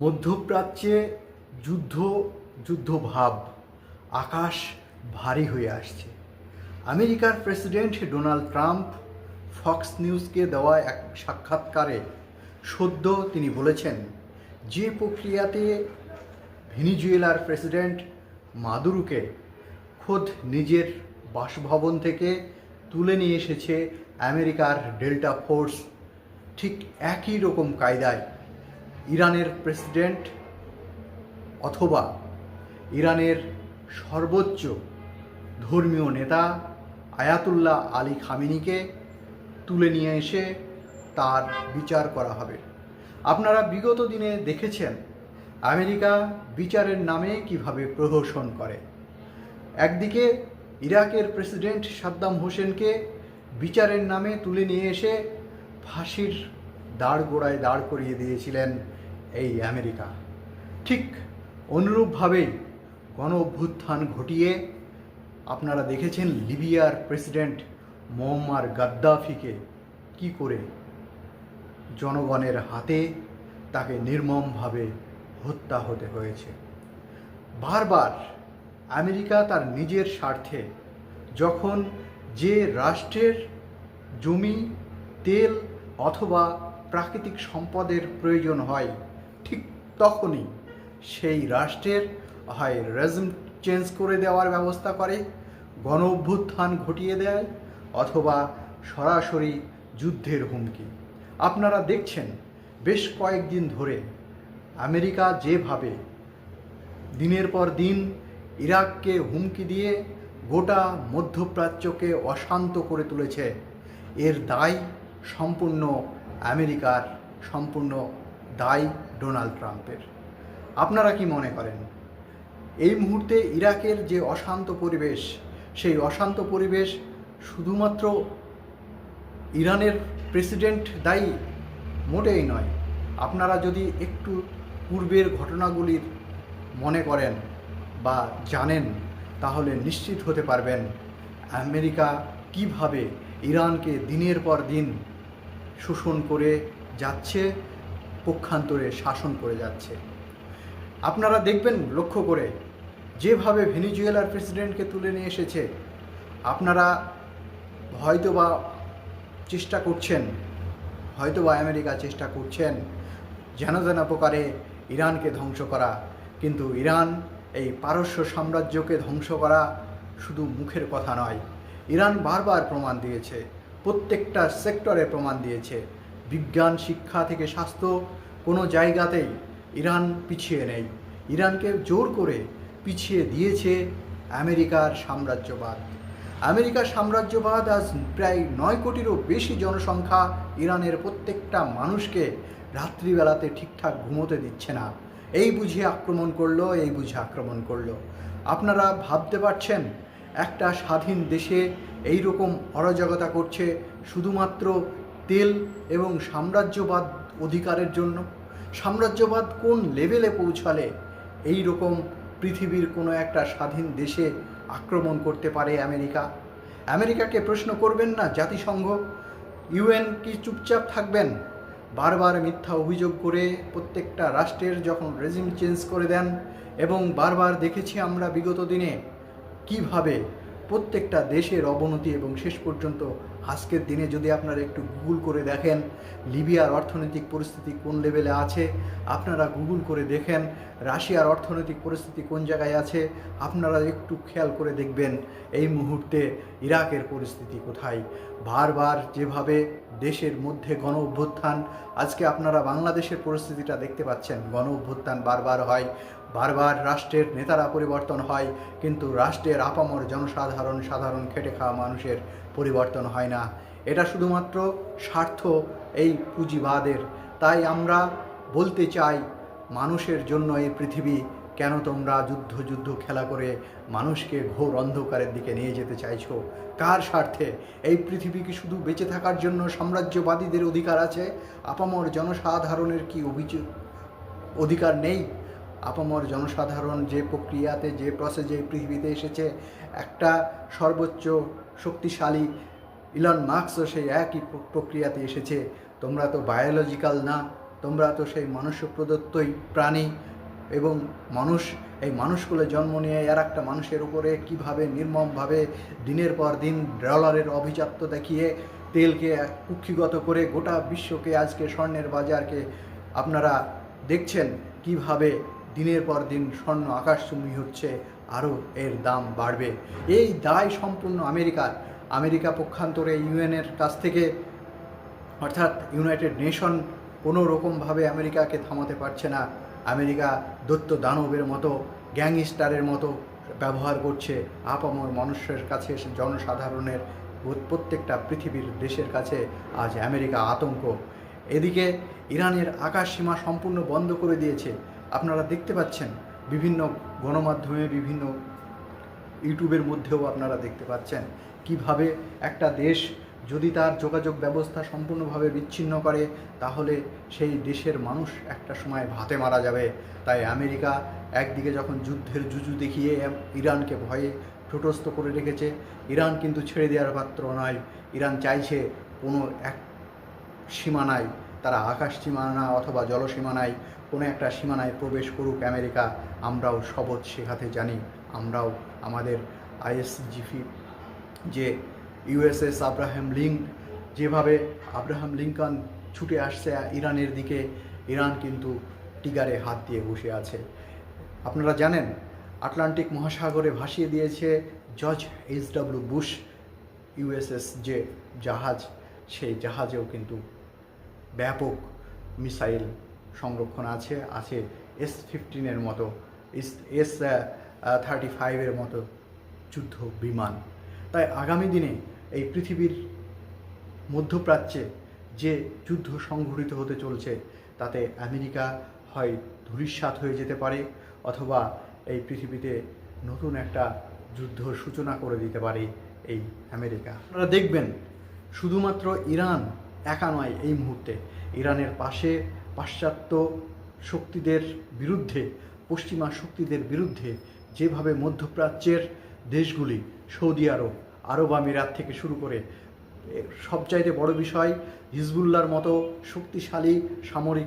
মধ্যপ্রাচ্যে যুদ্ধ, যুদ্ধভাব আকাশ ভারী হয়ে আসছে। আমেরিকার প্রেসিডেন্ট ডোনাল্ড ট্রাম্প ফক্স নিউজকে দেওয়া এক সাক্ষাৎকারে সদ্য তিনি বলেছেন, যে প্রক্রিয়াতে ভেনিজুয়েলার প্রেসিডেন্ট মাদুরুকে খোদ নিজের বাসভবন থেকে তুলে নিয়ে এসেছে আমেরিকার ডেল্টা ফোর্স, ঠিক একই রকম কায়দায় ইরানের প্রেসিডেন্ট অথবা ইরানের সর্বোচ্চ ধর্মীয় নেতা আয়াতুল্লাহ আলী খামিনিকে তুলে নিয়ে এসে তার বিচার করা হবে। আপনারা বিগত দিনে দেখেছেন আমেরিকা বিচারের নামে কীভাবে প্রহসন করে। একদিকে ইরাকের প্রেসিডেন্ট সাদ্দাম হোসেনকে বিচারের নামে তুলে নিয়ে এসে ফাঁসির দাঁড় গোড়ায় দাঁড় করিয়ে দিয়েছিলেন এই আমেরিকা। ঠিক অনুরূপভাবেই গণ অভ্যুত্থান ঘটিয়ে আপনারা দেখেছেন লিবিয়ার প্রেসিডেন্ট মোহাম্মার গাদ্দাফিকে কি করে জনগণের হাতে তাকে নির্মমভাবে হত্যা হতে হয়েছে। বারবার আমেরিকা তার নিজের স্বার্থে যখন যে রাষ্ট্রের জমি, তেল অথবা প্রাকৃতিক সম্পদের প্রয়োজন হয় ঠিক তখনই সেই রাষ্ট্রের হয় রেজম চেঞ্জ করে দেওয়ার ব্যবস্থা করে গণ অভ্যুত্থান ঘটিয়ে দেয় অথবা সরাসরি যুদ্ধের হুমকি। আপনারা দেখছেন, বেশ কয়েকদিন ধরে আমেরিকা যেভাবে দিনের পর দিন ইরাককে হুমকি দিয়ে গোটা মধ্যপ্রাচ্যকে অশান্ত করে তুলেছে, এর দায় সম্পূর্ণ আমেরিকার, সম্পূর্ণ দায় ডোনাল্ড ট্রাম্পের। আপনারা কি মনে করেন? এই মুহূর্তে ইরাকের যে অশান্ত পরিবেশ, সেই অশান্ত পরিবেশ শুধুমাত্র ইরানের প্রেসিডেন্ট দায়ী মোটেই নয়। আপনারা যদি একটু পূর্বের ঘটনাগুলির মনে করেন বা জানেন, তাহলে নিশ্চিত হতে পারবেন আমেরিকা কীভাবে ইরানকে দিনের পর দিন শোষণ করে যাচ্ছে পক্ষান্তরে শাসন করে যাচ্ছে। আপনারা দেখবেন, লক্ষ্য করে যেভাবে ভেনিজুয়েলার প্রেসিডেন্টকে তুলে নিয়ে এসেছে, আপনারা হয়তোবা চেষ্টা করছেন, হয়তোবা আমেরিকা চেষ্টা করছেন যেন যেন প্রকারে ইরানকে ধ্বংস করা, কিন্তু ইরান এই পারস্য সাম্রাজ্যকে ধ্বংস করা শুধু মুখের কথা নয়। ইরান বারবার প্রমাণ দিয়েছে, প্রত্যেকটা সেক্টরে প্রমাণ দিয়েছে। বিজ্ঞান, শিক্ষা থেকে স্বাস্থ্য কোনো জায়গাতেই ইরান পিছিয়ে নেই। ইরানকে জোর করে পিছিয়ে দিয়েছে আমেরিকার সাম্রাজ্যবাদ। আমেরিকার সাম্রাজ্যবাদ আজ প্রায় নয় কোটিরও বেশি জনসংখ্যা ইরানের প্রত্যেকটা মানুষকে রাত্রিবেলাতে ঠিকঠাক ঘুমোতে দিচ্ছে না। এই বুঝে আক্রমণ করল, এই বুঝে আক্রমণ করল। আপনারা ভাবতে পারছেন, একটা স্বাধীন দেশে এই রকম অরাজকতা করছে শুধুমাত্র তেল এবং সাম্রাজ্যবাদ অধিকারের জন্য। সাম্রাজ্যবাদ কোন লেভেলে পৌঁছালে এই রকম পৃথিবীর কোনো একটা স্বাধীন দেশে আক্রমণ করতে পারে আমেরিকা? আমেরিকাকে প্রশ্ন করবেন না, জাতিসংঘ? ইউএন কি চুপচাপ থাকবেন? বারবার মিথ্যা অভিযোগ করে প্রত্যেকটা রাষ্ট্রের যখন রেজিম চেঞ্জ করে দেন এবং বারবার দেখেছি আমরা বিগত দিনে কীভাবে প্রত্যেকটা দেশের অবনতি এবং শেষ পর্যন্ত আজকের দিনে যদি আপনারা একটু গুগল করে দেখেন, লিবিয়ার অর্থনৈতিক পরিস্থিতি কোন লেভেলে আছে, আপনারা গুগল করে দেখেন, রাশিয়ার অর্থনৈতিক পরিস্থিতি কোন জায়গায় আছে, আপনারা একটু খেয়াল করে দেখবেন এই মুহূর্তে ইরাকের পরিস্থিতি কোথায়। বারবার যেভাবে দেশের মধ্যে গণ অভ্যুত্থান, আজকে আপনারা বাংলাদেশের পরিস্থিতিটা দেখতে পাচ্ছেন, গণ অভ্যুত্থান বারবার হয়। বারবার রাষ্ট্রের নেতারা পরিবর্তন হয়, কিন্তু রাষ্ট্রের আপামর জনসাধারণ সাধারণ খেটে খাওয়া মানুষের পরিবর্তন হয় না। এটা শুধুমাত্র স্বার্থ, এই পুঁজিবাদের। তাই আমরা বলতে চাই, মানুষের জন্য এই পৃথিবী কেন তোমরা যুদ্ধ যুদ্ধ খেলা করে মানুষকে ঘোর অন্ধকারের দিকে নিয়ে যেতে চাইছো? কার স্বার্থে? এই পৃথিবী কি শুধু বেঁচে থাকার জন্য সাম্রাজ্যবাদীদের অধিকার আছে? আপামর জনসাধারণের কি অভিযোগ অধিকার নেই? আপামর জনসাধারণ যে প্রক্রিয়াতে, যে প্রসেসে এই পৃথিবীতে এসেছে, একটা সর্বোচ্চ শক্তিশালী ইলন মার্কসও সেই একই প্রক্রিয়াতে এসেছে। তোমরা তো বায়োলজিক্যাল না, তোমরা তো সেই মনুষ্য প্রদত্তই প্রাণী এবং মানুষ, এই মানুষগুলো জন্ম নিয়ে আর একটা মানুষের উপরে কীভাবে নির্মমভাবে দিনের পর দিন ডলারের অভিজাত্য দেখিয়ে তেলকে কুক্ষিগত করে গোটা বিশ্বকে আজকে স্বর্ণের বাজারকে আপনারা দেখছেন কীভাবে দিনের পর দিন স্বর্ণ আকাশচুম্বী হচ্ছে, আরও এর দাম বাড়বে। এই দায় সম্পূর্ণ আমেরিকার। আমেরিকা পক্ষান্তরে ইউএনের কাছ থেকে, অর্থাৎ ইউনাইটেড নেশন কোনো রকমভাবে আমেরিকাকে থামাতে পারছে না। আমেরিকা দৈত্য দানবের মতো, গ্যাংস্টারের মতো ব্যবহার করছে। আপামর মানুষের কাছে, জনসাধারণের প্রত্যেকটা পৃথিবীর দেশের কাছে আজ আমেরিকা আতঙ্ক। এদিকে ইরানের আকাশ সীমা সম্পূর্ণ বন্ধ করে দিয়েছে। আপনারা দেখতে পাচ্ছেন বিভিন্ন গণমাধ্যমে, বিভিন্ন ইউটিউবের মধ্যেও আপনারা দেখতে পাচ্ছেন কীভাবে একটা দেশ যদি তার যোগাযোগ ব্যবস্থা সম্পূর্ণভাবে বিচ্ছিন্ন করে, তাহলে সেই দেশের মানুষ একটা সময় ভাতে মারা যাবে। তাই আমেরিকা একদিকে যখন যুদ্ধের জুজু দেখিয়ে ইরানকে ভয়ে ঠোটস্থ করে রেখেছে, ইরান কিন্তু ছেড়ে দেওয়ার পাত্র নয়। ইরান চাইছে কোনো এক সীমানায় তারা আকাশ সীমানা অথবা জলসীমানায় কোনো একটা সীমানায় প্রবেশ করুক আমেরিকা, আমরাও শপথ শেখাতে জানি। আমরাও আমাদের আইএসজিফি যে ইউএসএস আব্রাহাম লিঙ্ক, যেভাবে আব্রাহাম লিঙ্কন ছুটে আসছে ইরানের দিকে, ইরান কিন্তু টিগারে হাত দিয়ে বসে আছে। আপনারা জানেন, আটলান্টিক মহাসাগরে ভাসিয়ে দিয়েছে জর্জ এইচ বুশ, ইউএসএস যে জাহাজ, সেই জাহাজেও কিন্তু ব্যাপক মিসাইল সংরক্ষণ আছে আছে এস ফিফটিনের মতো এস থার্টি ফাইভের মতো যুদ্ধ বিমান। তাই আগামী দিনে এই পৃথিবীর মধ্যপ্রাচ্যে যে যুদ্ধ সংঘটিত হতে চলছে, তাতে আমেরিকা হয় ধূলিসাৎ হয়ে যেতে পারে অথবা এই পৃথিবীতে নতুন একটা যুদ্ধ সূচনা করে দিতে পারে এই আমেরিকা। আপনারা দেখবেন, শুধুমাত্র ইরান একা নয় এই মুহূর্তে। ইরানের পাশে পাশ্চাত্য শক্তিদের বিরুদ্ধে, পশ্চিমা শক্তিদের বিরুদ্ধে যেভাবে মধ্যপ্রাচ্যের দেশগুলি, সৌদি আরব আরব আমিরাত থেকে শুরু করে সবচাইতে বড় বিষয় হিজবুল্লার মতো শক্তিশালী সামরিক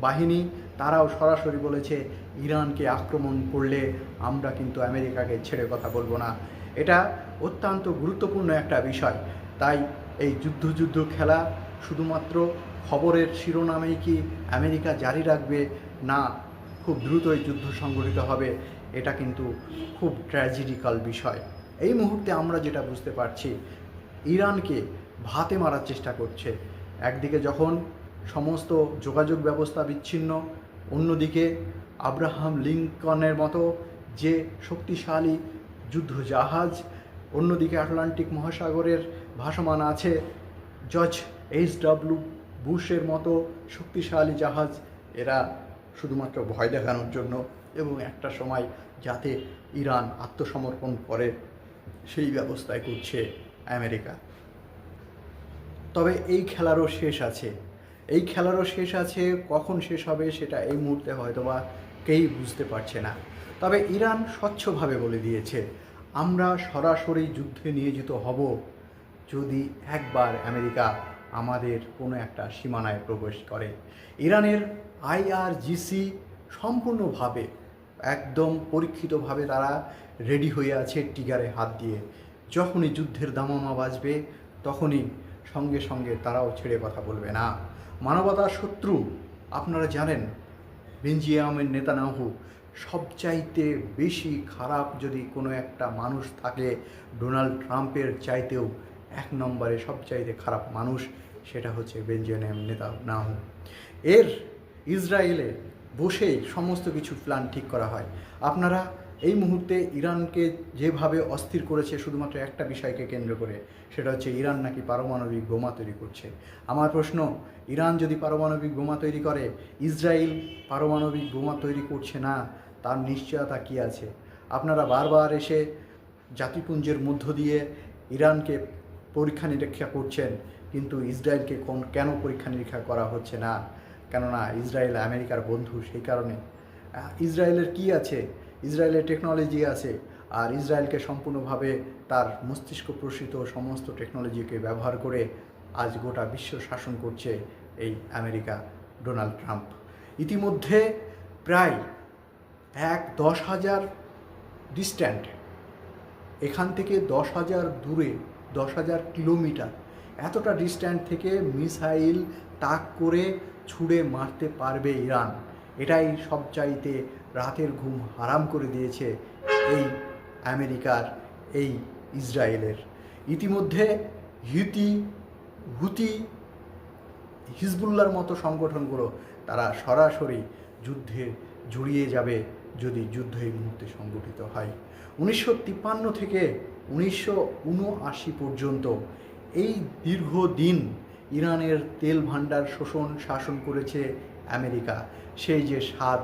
বাহিনী, তারাও সরাসরি বলেছে, ইরানকে আক্রমণ করলে আমরা কিন্তু আমেরিকাকে ছেড়ে কথা বলব না। এটা অত্যন্ত গুরুত্বপূর্ণ একটা বিষয়। তাই এই যুদ্ধ যুদ্ধ খেলা শুধুমাত্র খবরের শিরোনামেই কি আমেরিকা জারি রাখবে? না, খুব দ্রুতই যুদ্ধ সংগঠিত হবে। এটা কিন্তু খুব ট্র্যাজেডিক্যাল বিষয়। এই মুহূর্তে আমরা যেটা বুঝতে পারছি, ইরানকে ভাতে মারার চেষ্টা করছে। একদিকে যখন সমস্ত যোগাযোগ ব্যবস্থা বিচ্ছিন্ন, অন্যদিকে আব্রাহাম লিঙ্কনের মতো যে শক্তিশালী যুদ্ধ জাহাজ অন্যদিকে আটলান্টিক মহাসাগরের ভাসমান আছে জজ এইচ ডাব্লু বুশের মতো শক্তিশালী জাহাজ। এরা শুধুমাত্র ভয় দেখানোর জন্য এবং একটা সময় যাতে ইরান আত্মসমর্পণ করে, সেই ব্যবস্থায় করছে আমেরিকা। তবে এই খেলারও শেষ আছে। এই খেলারও শেষ আছে, কখন শেষ হবে সেটা এই মুহূর্তে হয়তো বা কেই বুঝতে পারছে না। তবে ইরান স্বচ্ছভাবে বলে দিয়েছে আমরা সরাসরি যুদ্ধে নিয়োজিত হব যদি একবার আমেরিকা আমাদের কোনো একটা সীমানায় প্রবেশ করে। ইরানের আইআরজিসি সম্পূর্ণভাবে, একদম পরীক্ষিতভাবে তারা রেডি হয়ে আছে টিগারে হাত দিয়ে। যখনই যুদ্ধের দামামা বাজবে, তখনই সঙ্গে সঙ্গে তারাও ছেড়ে কথা বলবে না। মানবতার শত্রু, আপনারা জানেন বেঞ্জিয়ামের নেতানাহু সবচাইতে বেশি খারাপ যদি কোনো একটা মানুষ থাকে, ডোনাল্ড ট্রাম্পের চাইতেও এক নম্বরে সবচাইতে খারাপ মানুষ সেটা হচ্ছে বেঞ্জিয়াম নেতানাহু এর ইসরায়েলে বসেই সমস্ত কিছু প্ল্যান ঠিক করা হয়। আপনারা এই মুহূর্তে ইরানকে যেভাবে অস্থির করেছে শুধুমাত্র একটা বিষয়কে কেন্দ্র করে, সেটা হচ্ছে ইরান নাকি পারমাণবিক বোমা তৈরি করছে। আমার প্রশ্ন, ইরান যদি পারমাণবিক বোমা তৈরি করে, ইসরায়েল পারমাণবিক বোমা তৈরি করছে না তার নিশ্চয়তা কী আছে? আপনারা বারবার এসে জাতিপুঞ্জের মধ্য দিয়ে ইরানকে পরীক্ষা নিরীক্ষা করছেন, কিন্তু ইসরায়েলকে কোন কেন পরীক্ষা নিরীক্ষা করা হচ্ছে না? কেননা ইসরায়েল, আমেরিকার বন্ধু সেই কারণে। ইসরায়েলের কি আছে? ইসরায়েলের টেকনোলজি আছে, আর ইসরায়েলকে সম্পূর্ণভাবে তার মস্তিষ্ক প্রসিত সমস্ত টেকনোলজিকে ব্যবহার করে আজ গোটা বিশ্ব শাসন করছে এই আমেরিকা ডোনাল্ড ট্রাম্প। ইতিমধ্যে প্রায় এক দশ হাজার ডিস্ট্যান্ট এখান থেকে দশ হাজার দূরে, দশ হাজার কিলোমিটার। এতটা ডিস্ট্যান্ট থেকে মিসাইল তাক করে ছুড়ে মারতে পারবে ইরান। এটাই সবচাইতে রাতের ঘুম হারাম করে দিয়েছে এই আমেরিকার, এই ইসরায়েলের। ইতিমধ্যে হিতি হুতি হিজবুল্লার মতো সংগঠনগুলো তারা সরাসরি যুদ্ধে জড়িয়ে যাবে। যদি যুদ্ধ এই মুহূর্তে সংগঠিত হয়। উনিশশো তিপ্পান্ন থেকে উনিশশো উনআশি পর্যন্ত এই দীর্ঘদিন ইরানের তেল ভাণ্ডার শোষণ, শাসন করেছে আমেরিকা। সেই যে স্বাদ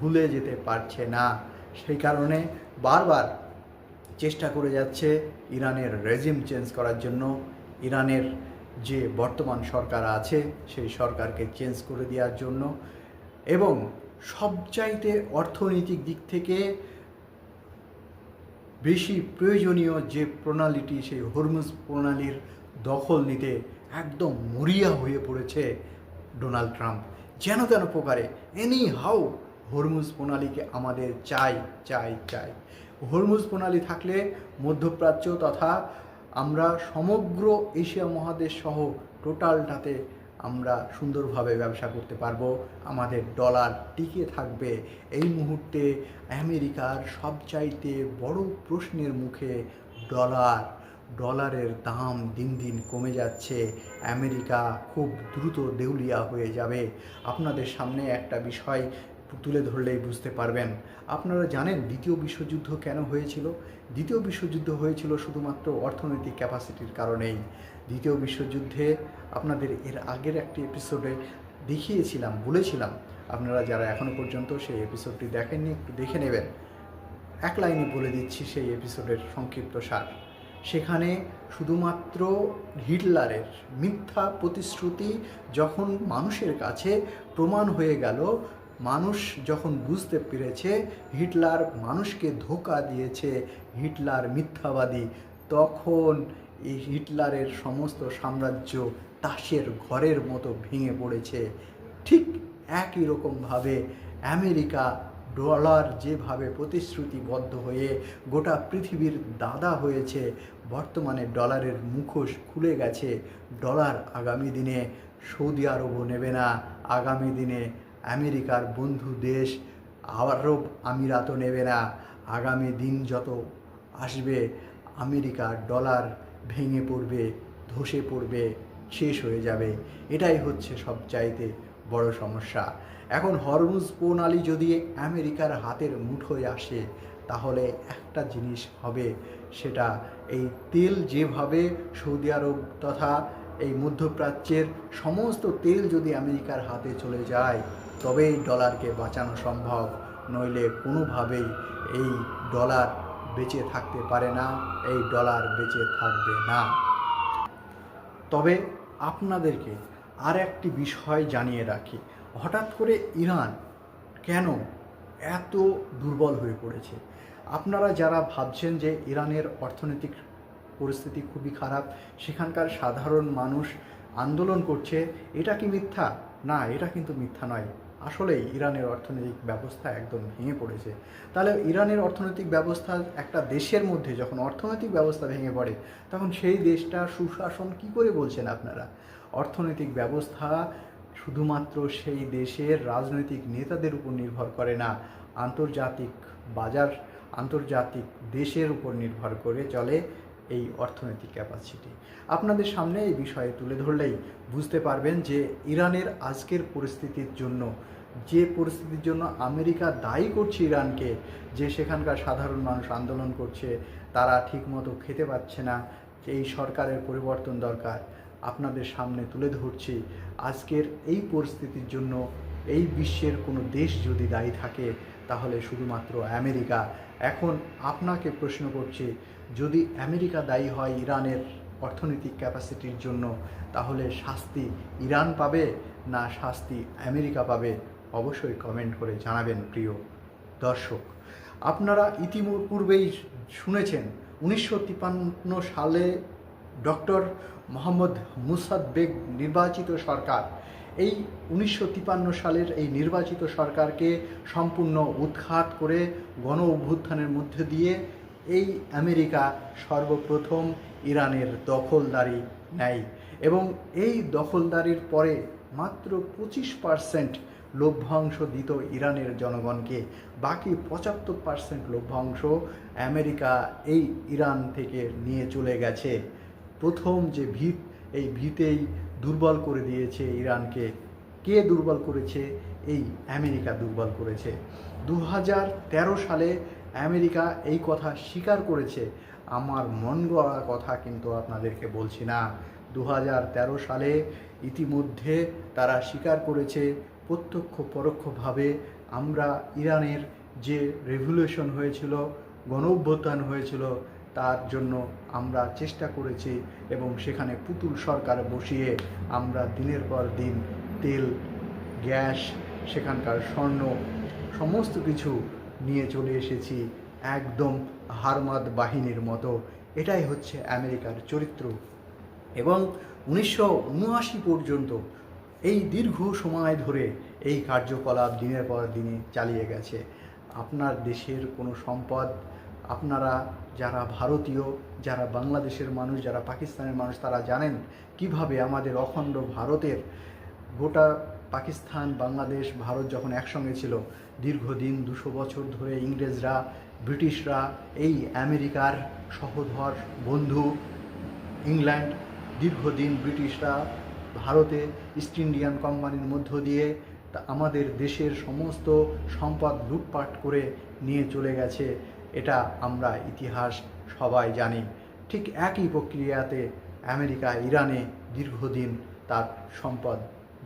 ভুলে যেতে পারছে না। সেই কারণে বারবার চেষ্টা করে যাচ্ছে ইরানের রেজিম চেঞ্জ করার জন্য। ইরানের যে বর্তমান সরকার আছে, সেই সরকারকে চেঞ্জ করে দেওয়ার জন্য। এবং সবচাইতে অর্থনৈতিক দিক থেকে বেশি প্রয়োজনীয় যে প্রণালীটি, সেই হরমুজ প্রণালীর দখল নিতে একদম মরিয়া হয়ে পড়েছে ডোনাল্ড ট্রাম্প। যেন তেন প্রকারে এনি হাউ হরমুজ প্রণালীকে আমাদের চাই চাই চাই। হরমুজ প্রণালী থাকলে মধ্যপ্রাচ্য তথা আমরা সমগ্র এশিয়া মহাদেশ সহ টোটালটাতে আমরা সুন্দরভাবে ব্যবসা করতে পারব। আমাদের ডলার টিকে থাকবে। এই মুহূর্তে আমেরিকার সবচাইতে বড় প্রশ্নের মুখে ডলার। ডলারের দাম দিন দিন কমে যাচ্ছে। আমেরিকা খুব দ্রুত দেউলিয়া হয়ে যাবে। আপনাদের সামনে একটা বিষয় তুলে ধরলেই বুঝতে পারবেন। আপনারা জানেন দ্বিতীয় বিশ্বযুদ্ধ কেন হয়েছিল? দ্বিতীয় বিশ্বযুদ্ধ হয়েছিল শুধুমাত্র অর্থনৈতিক ক্যাপাসিটির কারণেই। দ্বিতীয় বিশ্বযুদ্ধে আপনাদের এর আগের একটি এপিসোডে দেখিয়েছিলাম, বলেছিলাম। আপনারা যারা এখনও পর্যন্ত সেই এপিসোডটি দেখেননি, একটু দেখে নেবেন। এক লাইনে বলে দিচ্ছি সেই এপিসোডের সংক্ষিপ্ত সার। সেখানে শুধুমাত্র হিটলারের মিথ্যা প্রতিশ্রুতি যখন মানুষের কাছে প্রমাণ হয়ে গেল মানুষ যখন বুঝতে পেরেছে হিটলার মানুষকে ধোকা দিয়েছে, হিটলার মিথ্যাবাদী, তখন এই হিটলারের সমস্ত সাম্রাজ্য তাসের ঘরের মতো ভেঙে পড়েছে। ঠিক একই রকমভাবে আমেরিকা ডলার যেভাবে প্রতিশ্রুতিবদ্ধ হয়ে গোটা পৃথিবীর দাদা হয়েছে, বর্তমানে ডলারের মুখোশ খুলে গেছে। ডলার আগামী দিনে সৌদি আরবও নেবে না, আগামী দিনে আমেরিকার বন্ধু দেশ আরব আমিরাতও নেবে না। আগামী দিন যত আসবে আমেরিকার ডলার ভেঙে পড়বে, ধসে পড়বে, শেষ হয়ে যাবে। এটাই হচ্ছে সবচাইতে বড় সমস্যা। এখন হরমুজ প্রণালী যদি আমেরিকার হাতের মুঠোয় আসে, তাহলে একটা জিনিস হবে, সেটা এই তেল যেভাবে সৌদি আরব তথা এই মধ্যপ্রাচ্যের সমস্ত তেল যদি আমেরিকার হাতে চলে যায়, তবেই ডলারকে বাঁচানো সম্ভব। নইলে কোনোভাবেই এই ডলার বেঁচে থাকতে পারে না, এই ডলার বেঁচে থাকবে না। তবে আপনাদেরকে আর একটি বিষয় জানিয়ে রাখি। হঠাৎ করে ইরান কেন এত দুর্বল হয়ে পড়েছে? আপনারা যারা ভাবছেন যে ইরানের অর্থনৈতিক পরিস্থিতি খুবই খারাপ। সেখানকার সাধারণ মানুষ আন্দোলন করছে, এটা কি মিথ্যা? না, এটা কিন্তু মিথ্যা নয়। আসলেই ইরানের অর্থনৈতিক ব্যবস্থা একদম ভেঙে পড়েছে। তাহলে ইরানের অর্থনৈতিক ব্যবস্থা একটা দেশের মধ্যে যখন অর্থনৈতিক ব্যবস্থা ভেঙে পড়ে, তখন সেই দেশটা সুশাসন কি করে বলছেন আপনারা? অর্থনৈতিক ব্যবস্থা শুধুমাত্র সেই দেশের রাজনৈতিক নেতাদের উপর নির্ভর করে না, আন্তর্জাতিক বাজার, আন্তর্জাতিক দেশের উপর নির্ভর করে চলে। এই অর্থনৈতিক ক্যাপাসিটি আপনাদের সামনে এই বিষয়ে তুলে ধরলেই বুঝতে পারবেন যে ইরানের আজকের পরিস্থিতির জন্য, যে পরিস্থিতির জন্য আমেরিকা দায়ী করছে ইরানকে, যে সেখানকার সাধারণ মানুষ আন্দোলন করছে, তারা ঠিকমতো খেতে পাচ্ছে না, এই সরকারের পরিবর্তন দরকার। আপনাদের সামনে তুলে ধরছি, আজকের এই পরিস্থিতির জন্য এই বিশ্বের কোনো দেশ যদি দায়ী থাকে, তাহলে শুধুমাত্র আমেরিকা। এখন আপনাকে প্রশ্ন করছি যদি আমেরিকা দায়ী হয় ইরানের অর্থনৈতিক ক্যাপাসিটির জন্য, তাহলে শাস্তি ইরান পাবে না শাস্তি আমেরিকা পাবে? অবশ্যই কমেন্ট করে জানাবেন প্রিয় দর্শক। আপনারা ইতিপূর্বেই শুনেছেন, উনিশশো তিপ্পান্ন সালে ডক্টর মোহাম্মদ মুসাদ বেগ নির্বাচিত সরকার। এই উনিশশো সালের এই নির্বাচিত সরকারকে সম্পূর্ণ উৎখাত করে গণ অভ্যুত্থানের মধ্যে দিয়ে এই আমেরিকা সর্বপ্রথম ইরানের দখলদারি নেয় এবং এই দখলদারির পরে মাত্র পঁচিশ পার্সেন্ট লভ্যাংশ দিত ইরানের জনগণকে, বাকি পঁচাত্তর পার্সেন্ট লভ্যাংশ আমেরিকা এই ইরান থেকে নিয়ে চলে গেছে। প্রথম যে ভিত, এই ভিতেই দুর্বল করে দিয়েছে ইরানকে। কে দুর্বল করেছে? এই আমেরিকা দুর্বল করেছে। দু হাজার তেরো সালে আমেরিকা এই কথা স্বীকার করেছে। আমার মন গড়া কথা কিন্তু আপনাদেরকে বলছি না। দু হাজার তেরো সালে ইতিমধ্যে তারা স্বীকার করেছে, প্রত্যক্ষ পরোক্ষভাবে আমরা ইরানের যে রেভলিউশন হয়েছিল গণ অভ্যুত্থান হয়েছিল, তার জন্য আমরা চেষ্টা করেছি এবং সেখানে পুতুল সরকার বসিয়ে আমরা দিনের পর দিন তেল, গ্যাস, সেখানকার স্বর্ণ, সমস্ত কিছু নিয়ে চলে এসেছি একদম হারমাদ বাহিনীর মতো। এটাই হচ্ছে আমেরিকার চরিত্র। এবং উনিশশো উনআশি পর্যন্ত এই দীর্ঘ সময় ধরে এই কার্যকলাপ দিনের পর দিনে চালিয়ে গেছে। আপনার দেশের কোনো সম্পদ, আপনারা যারা ভারতীয়, যারা বাংলাদেশের মানুষ, যারা পাকিস্তানের মানুষ, তারা জানেন কীভাবে আমাদের অখণ্ড ভারতের গোটা পাকিস্তান, বাংলাদেশ, ভারত যখন একসঙ্গে ছিল, দীর্ঘদিন দুশো বছর ধরে ইংরেজরা, ব্রিটিশরা, এই আমেরিকার সহধর বন্ধু ইংল্যান্ড, দীর্ঘদিন ব্রিটিশরা ভারতে ইস্ট ইন্ডিয়ান কোম্পানির মধ্য দিয়ে তা আমাদের দেশের সমস্ত সম্পদ লুটপাট করে নিয়ে চলে গেছে। এটা আমরা ইতিহাস সবাই জানি। ঠিক একই প্রক্রিয়াতে আমেরিকা, ইরানে দীর্ঘদিন তার সম্পদ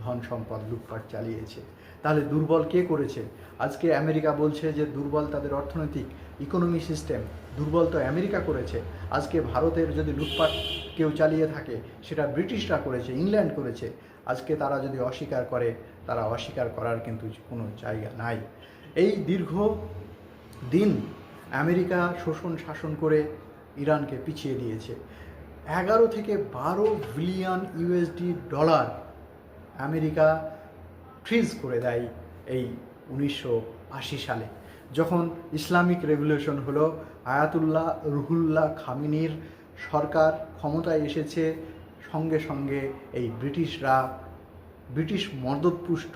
ধন সম্পদ লুটপাট চালিয়েছে। তাহলে দুর্বল কে করেছে? আজকে আমেরিকা বলছে যে দুর্বল তাদের অর্থনৈতিক ইকোনমি সিস্টেম দুর্বল তো আমেরিকা করেছে। আজকে ভারতের যদি লুটপাট কেউ চালিয়ে থাকে, সেটা ব্রিটিশরা করেছে, ইংল্যান্ড করেছে। আজকে তারা যদি অস্বীকার করে, তারা অস্বীকার করার কিন্তু কোনো জায়গা নাই। এই দীর্ঘ দিন আমেরিকা শোষণ শাসন করে ইরানকে পিছিয়ে দিয়েছে। এগারো থেকে বারো billion USD dollar America freeze করে দেয় এই উনিশশো আশি সালে। যখন ইসলামিক রেভলিউশন হলো, আয়াতুল্লাহ রুহুল্লাহ খামিনির সরকার ক্ষমতায় এসেছে, সঙ্গে সঙ্গে এই ব্রিটিশরা ব্রিটিশ মদতপুষ্ট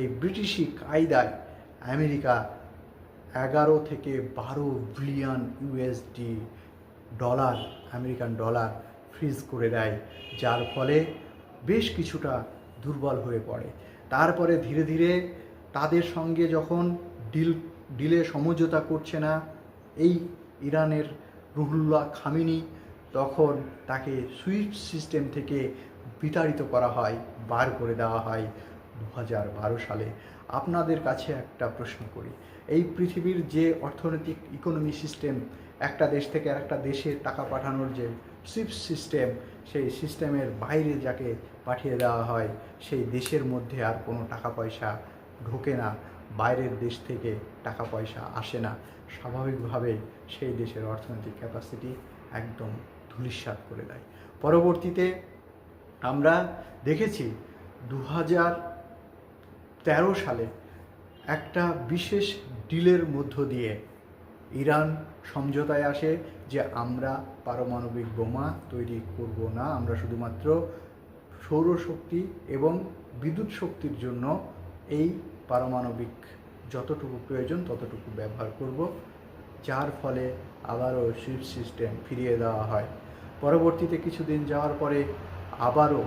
এই ব্রিটিশি কায়দায় আমেরিকা এগারো থেকে বারো billion USD dollar, American dollar freeze করে দেয়। যার ফলে বেশ কিছুটা দুর্বল হয়ে পড়ে। তারপরে ধীরে ধীরে তাদের সঙ্গে যখন ডিল, ডিলে সমঝোতা করছে না, এই ইরানের রুহুল্লাহ খামিনি তখন তাকে সুইচ সিস্টেম থেকে বিতাড়িত করা হয়, বার করে দেওয়া হয় দু হাজার বারো সালে। আপনাদের কাছে একটা প্রশ্ন করি। এই পৃথিবীর যে অর্থনৈতিক ইকোনমি সিস্টেম একটা দেশ থেকে আরেকটা দেশে টাকা পাঠানোর যে সুইফট সিস্টেম সেই সিস্টেমের বাইরে যাকে পাঠিয়ে দেওয়া হয়, সেই দেশের মধ্যে আর কোনো টাকা পয়সা ঢোকে না, বাইরের দেশ থেকে টাকা পয়সা আসে না। স্বাভাবিকভাবে সেই দেশের অর্থনৈতিক ক্যাপাসিটি একদম ধূলিসাৎ করে দেয়। পরবর্তীতে আমরা দেখেছি দু হাজার তেরো সালে একটা বিশেষ ডিলের মধ্য দিয়ে ইরান সমঝোতায় আসে যে আমরা পারমাণবিক বোমা তৈরি করব না। আমরা শুধুমাত্র সৌরশক্তি এবং বিদ্যুৎ শক্তির জন্য এই পারমাণবিক যতটুকু প্রয়োজন ততটুকু ব্যবহার করব, যার ফলে আবারও শিপ সিস্টেম ফিরিয়ে দেওয়া হয়। পরবর্তীতে কিছুদিন যাওয়ার পরে আবারও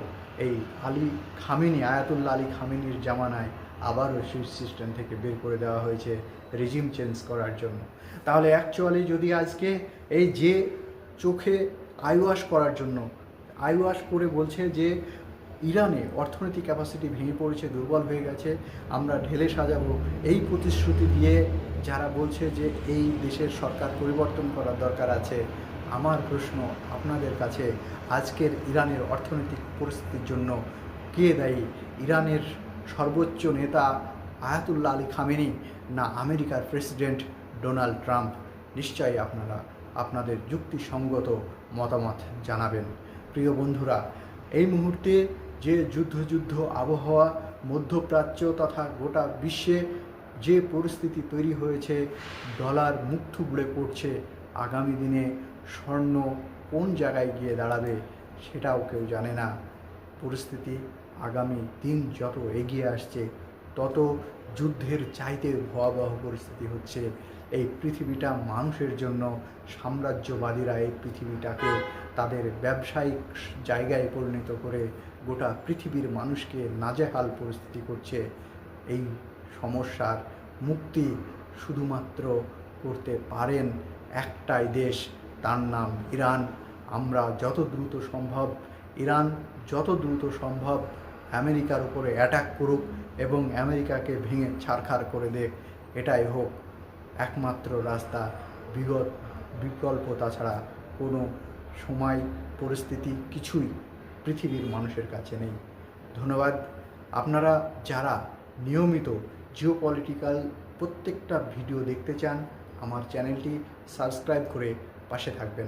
এই আলী খামিনি আয়াতুল্লা আলী খামিনির জামানায় আবারও শিপ সিস্টেম থেকে বের করে দেওয়া হয়েছে রেজিম চেঞ্জ করার জন্য। তাহলে অ্যাকচুয়ালি যদি আজকে এই যে চোখে আইওয়াশ করার জন্য। আইওয়াশ করে বলছে যে, ইরানে অর্থনৈতিক ক্যাপাসিটি ভেঙে পড়েছে, দুর্বল হয়ে গেছে, আমরা ঢেলে সাজাবো। এই প্রতিশ্রুতি দিয়ে যারা বলছে যে, এই দেশের সরকার পরিবর্তন করার দরকার আছে, আমার প্রশ্ন আপনাদের কাছে, আজকের ইরানের অর্থনৈতিক পরিস্থিতির জন্য কে দায়ী? ইরানের সর্বোচ্চ নেতা আয়াতুল্লাহ আলী খামেনি না আমেরিকার প্রেসিডেন্ট ডোনাল্ড ট্রাম্প? নিশ্চয়ই আপনারা আপনাদের যুক্তিসঙ্গত মতামত জানাবেন। প্রিয় বন্ধুরা, এই মুহূর্তে যে যুদ্ধ যুদ্ধ আবহাওয়া, মধ্যপ্রাচ্য তথা গোটা বিশ্বে যে পরিস্থিতি তৈরি হয়েছে, ডলার মুখ থুবড়ে পড়ছে, আগামী দিনে স্বর্ণ কোন জায়গায় গিয়ে দাঁড়াবে সেটাও কেউ জানে না। পরিস্থিতি আগামী দিন যত এগিয়ে আসছে, তত যুদ্ধের চাইতে ভয়াবহ পরিস্থিতি হচ্ছে। এই পৃথিবীটা মানুষের জন্য সাম্রাজ্যবাদীরা এই পৃথিবীটাকে তাদের ব্যবসায়িক জায়গায় পরিণত করে গোটা পৃথিবীর মানুষকে নাজেহাল পরিস্থিতি করছে। এই সমস্যার মুক্তি শুধুমাত্র করতে পারেন একটাই দেশ, তার নাম ইরান। আমরা যত দ্রুত সম্ভব, ইরান যত দ্রুত সম্ভব আমেরিকার উপরে অ্যাটাক করুক এবং আমেরিকাকে ভেঙে ছারখার করে দেখ এটাই হোক একমাত্র রাস্তা, বিগত বিকল্প তাছাড়া কোনো সময় পরিস্থিতি কিছুই পৃথিবীর মানুষের কাছে নেই। ধন্যবাদ। আপনারা যারা নিয়মিত জিও পলিটিক্যাল প্রত্যেকটা ভিডিও দেখতে চান, আমার চ্যানেলটি সাবস্ক্রাইব করে পাশে থাকবেন।